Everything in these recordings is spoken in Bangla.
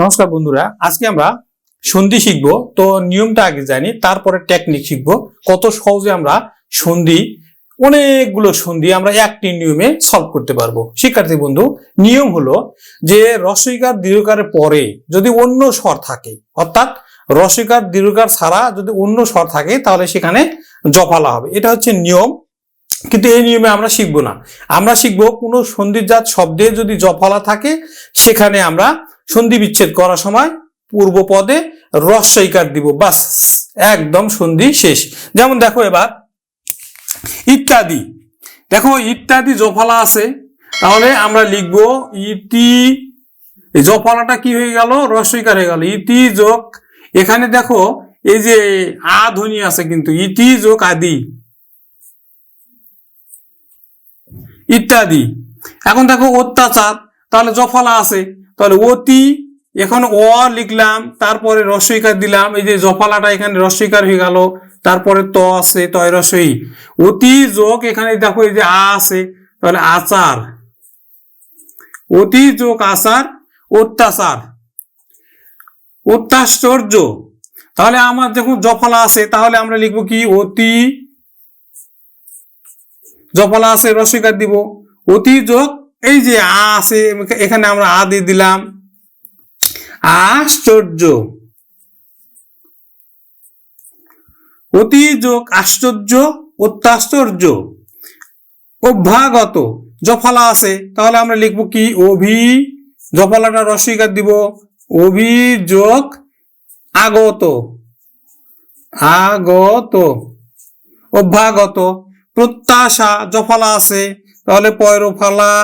নমস্কার বন্ধুরা, আজকে আমরা সন্ধি শিখব। তো নিয়মটা আগে জানি, তারপরে টেকনিক শিখব। কত সহজে আমরা সন্ধি, অনেকগুলো সন্ধি আমরা একটি নিয়মে সলভ করতে পারব। শিক্ষার্থী বন্ধু, নিয়ম হলো যে রসইকার দীর্ঘকারের পরে যদি অন্য স্বর থাকে, অর্থাৎ রসইকার দীর্ঘকার ছাড়া যদি অন্য স্বর থাকে, তাহলে সেখানে জফালা হবে। এটা হচ্ছে নিয়ম। কিন্তু এই নিয়মে আমরা শিখব না। আমরা শিখব কোনো সন্ধিজাত শব্দে যদি জফালা থাকে, সেখানে আমরা সন্ধি বিচ্ছেদ করার সময় পূর্ব পদে রস্বইকার দিব, বাস, একদম সন্ধি শেষ। যেমন দেখো এবার, ইত্যাদি। দেখো, ইত্যাদি জফলা আছে, তাহলে আমরা লিখব ইতি জফলাটা কি হয়ে গেল? রস্বইকার হয়ে গেল। ইতি যোগ, এখানে দেখো, এই যে আ ধ্বনি আছে কিন্তু, ইতি যোগ আদি। ইত্যাদি। এখন দেখো অত্যাচার, তাহলে জফলা আছে। তাহলে অতি, এখন অ লিখলাম, তারপরে রস্বইকার দিলাম, এই যে জফলাটা এখানে রস্বইকার হয়ে গেল, তারপরে ত আছে তয় রসই অতি যোগ এখানে দেখো এই যে আ আছে, তাহলে আচার। অতি যোগ আচার, অত্যাচার। অত্যাশ্চর্য। তাহলে আমার যখন জফলা আছে, তাহলে আমরা লিখব কি? অতি জফলা আছে রসিকার দিব। অতি যোগ এই যে আ আছে, এখানে আমরা আ দিয়ে দিলাম। আশ্চর্য। অতি যোগ আশ্চর্য, অত্যাশ্চর্য। অভ্যাগত জফলা আছে, তাহলে আমরা লিখব কি? অভি জফলাটা রসিকার দিব। অভিযোগ আগত। আগত। অভ্যাগত। প্রত্যাশা, জফলা আছে, তাহলে পয়রফালা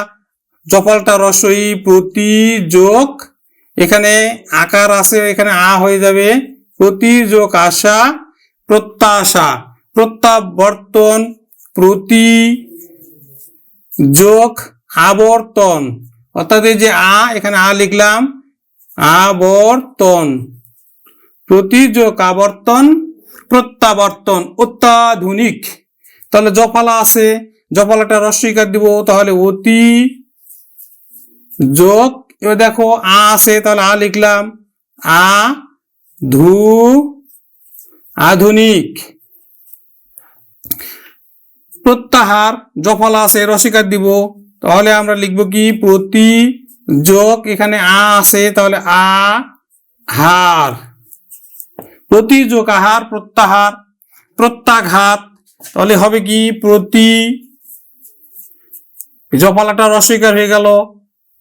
জফলটা রসই প্রতি যোগ এখানে আকার আছে, এখানে আ হয়ে যাবে। প্রতিযোগ, আশা, প্রত্যাশা, প্রত্যাবর্তন প্রতি যোগ আবর্তন। অর্থাৎ এই যে আ, এখানে আ লিখলাম, আবর্তন। প্রতিযোগ, আবর্তন, প্রত্যাবর্তন, অত্যাধুনিক। তাহলে জফলা আছে জফলাটা রস্বইকার দিব, তাহলে অতি যোগ, এবার দেখো আ আছে, তাহলে আ লিখলাম, আ ধু আধুনিক। প্রত্যাহার জফলা আছে রসিকার দিব, তাহলে আমরা লিখব কি? প্রতি যোগ, এখানে আ আছে, তাহলে আ হার। প্রতি যোগ আহার, প্রত্যাহার, প্রত্যাঘাত তাহলে হবে কি? প্রতি জপালাটা রসিকার হয়ে গেল।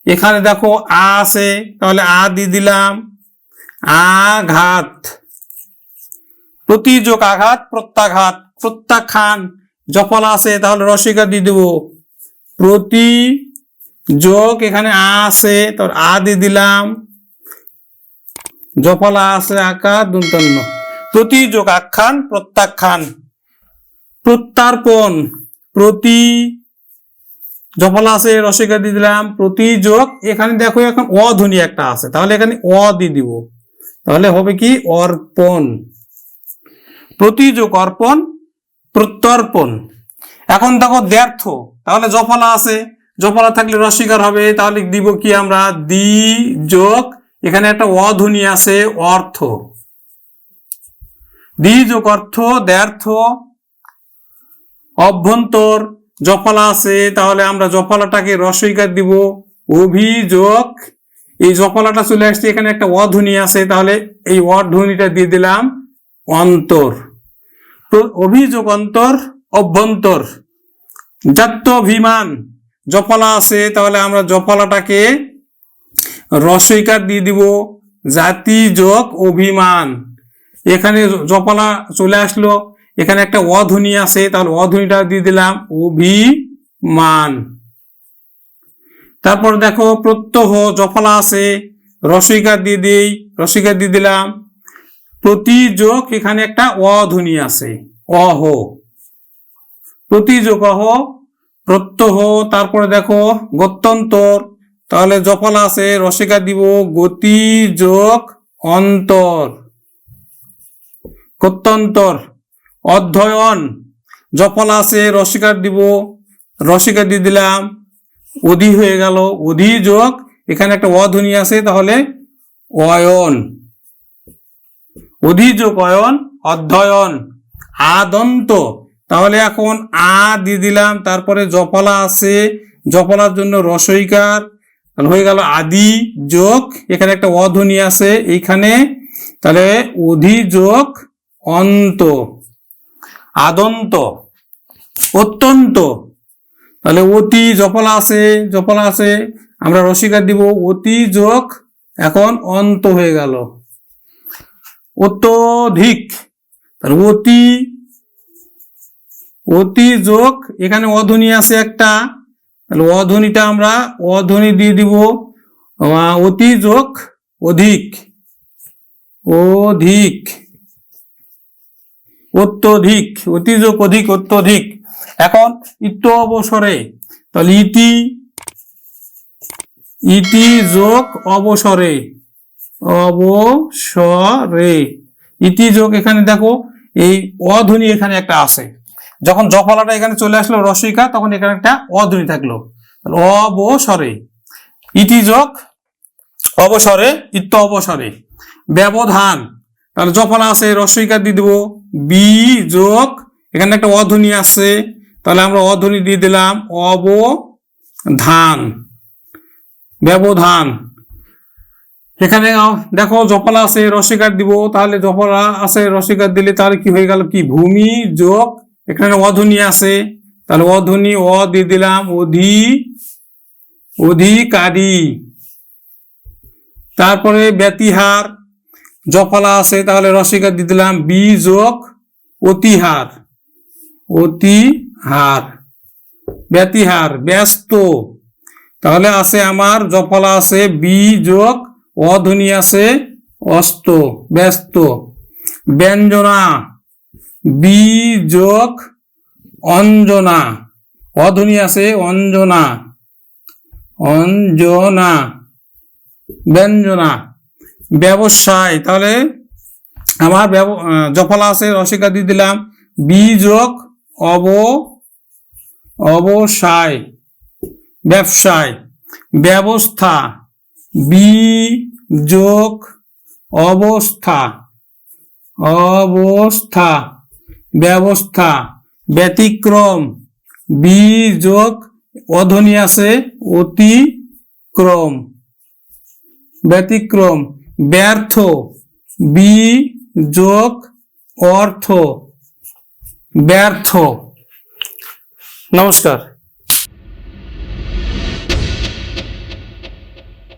এখানে দেখো আ আছে, তাহলে আ দিয়ে দিলাম। আঘাত। প্রতি যোগ আঘাত, প্রত্যাঘাত, প্রত্যাখ্যান। জফলা আছে, তাহলে রসিকা দিয়ে দেবো। প্রতি যোগ এখানে আ আছে তোর আ দিয়ে দিলাম। জফলা আছে, আকার দন্তন্য প্রতি যোগ আখ্যান, প্রত্যাখ্যান। প্রত্যার্পণ, প্রতি জফলা আছে রসিকা দিয়ে দিলাম, প্রতি যোগ, এখানে দেখো এখন অধ্বনি একটা আছে, তাহলে এখানে অ দিয়ে দিব। তাহলে হবে কি? অর্পণ। প্রতিযোগ অর্পণ, প্রত্যর্পণ। এখন দেখো দ্ব্যর্থ তাহলে জফলা আছে জফলা থাকলে রসিকার হবে, তাহলে দিব কি আমরা? দি যোগ, এখানে একটা অধ্বনি আছে, অর্থ। দি যোগ অর্থ দ্ব্যর্থ অভ্যন্তর জফলা আছে, তাহলে আমরা জফলাটাকে রসইকার দিব। অভিযোগ, এই জফলাটা চলে আসছে, এখানে একটা অধ্বনি আছে, তাহলে এই অধ্বনিটা দিয়ে দিলাম অন্তর। অভিযোগ অন্তর, অভ্যন্তর। জাত্যভিমান জফলা আছে, তাহলে আমরা জফলাটাকে রসইকার দিয়ে দিব। জাতি যোগ অভিমান। এখানে জফলা চলে আসলো এখানে একটা অধ্বনি আছে, তাহলে অধ্বনিটা দিয়ে দিলাম অভিমান। তারপর দেখো, প্রত্যহ জফলা আছে, রসিকা দিয়ে দিই, রসিকা দিয়ে দিলাম, প্রতিযোগ, এখানে একটা অধ্বনি আছে, অহ। প্রতিযোগ, অহ, প্রত্যহ, তারপরে দেখো, গত্যন্তর, তাহলে জফলা আছে, রসিকা দিব গতি যোগ অন্তর। গত্যন্তর। অধ্যয়ন। জফলা আছে রসিকার দিব রসিকার দিয়ে দিলাম, অধি হয়ে গেল। অধি যোগ, এখানে একটা অধ্বনি আছে, তাহলে অয়ন। অধিযোগ অয়ন, অধ্যয়ন। আদন্ত। তাহলে এখন আ দিয়ে দিলাম, তারপরে জপলা আছে জপলার জন্য রসইকার। হয়ে গেল আদি যোগ, এখানে একটা অধ্বনি আছে, এইখানে। তাহলে অধিযোগ অন্ত। আদন্ত, অত্যন্ত। তাহলে অতি জপলা আছে জপলা আছে, আমরা রসিকার দিব, অতি যোগ এখন অন্ত হয়ে গেল। অত্যধিক, তাহলে অতি অতি যোগ এখানে অধ্বনি আছে একটা, তাহলে অধ্বনিটা আমরা অধ্বনি দিয়ে দিব। অতি যোগ অধিক অধিক। অত্যধিক অতিযোগ অধিক অত্যধিক। এখন ইত্য অবসরে। তাহলে ইতি ইতি যোগ অবসরে। অবসরে। ইতি যোগ এখানে দেখো, এই অধ্বনি এখানে একটা আছে। যখন জফলাটা এখানে চলে আসলো রসিকা, তখন এখানে একটা অধ্বনি থাকল। অবসরে। ইতি যোগ অবসরে ইত্য অবসরে। ব্যবধান। তাহলে জফলা আছে রসইকার দিয়ে দেবো। বি যোগ, এখানে একটা অধ্বনি আছে। তাহলে আমরা অধ্বনি দিয়ে দিলাম অবধান। ব্যবধান। এখানে দেখো জপলা আছে রসিকার দিব। তাহলে জপলা আছে রসিকার দিলে তাহলে কি হয়ে গেল কি? ভূমি যোগ, এখানে অধ্বনি আছে। তাহলে অধ্বনি অ দিয়ে দিলাম অধি, অধিকারী। তারপরে ব্যতিহার। জফলা আছে, তাহলে রসিকা দিয়ে দিলাম বি যোগ অতিহার। অতিহার। ব্যতিহার, ব্যস্ত। তাহলে আছে আমার, জফলা আছে বি যোগ অধ্বনি আছে, অস্ত, ব্যস্ত। ব্যঞ্জনা বি যোগ অঞ্জনা। অধ্বনি আছে, অঞ্জনা। অঞ্জনা। ব্যঞ্জনা। ব্যবসায়, তাহলে আমার জফলা আছে রসিকা দিয়ে দিলাম। বি যোগ অব, অবসায়, ব্যবসায়। ব্যবস্থা বি যোগ অবস্থা অবস্থা, ব্যবস্থা। ব্যতিক্রম বি যোগ অধ্বনি আছে, অতিক্রম। ব্যতিক্রম ব্যর্থ। বি যোগ অর্থ ব্যর্থ। নমস্কার।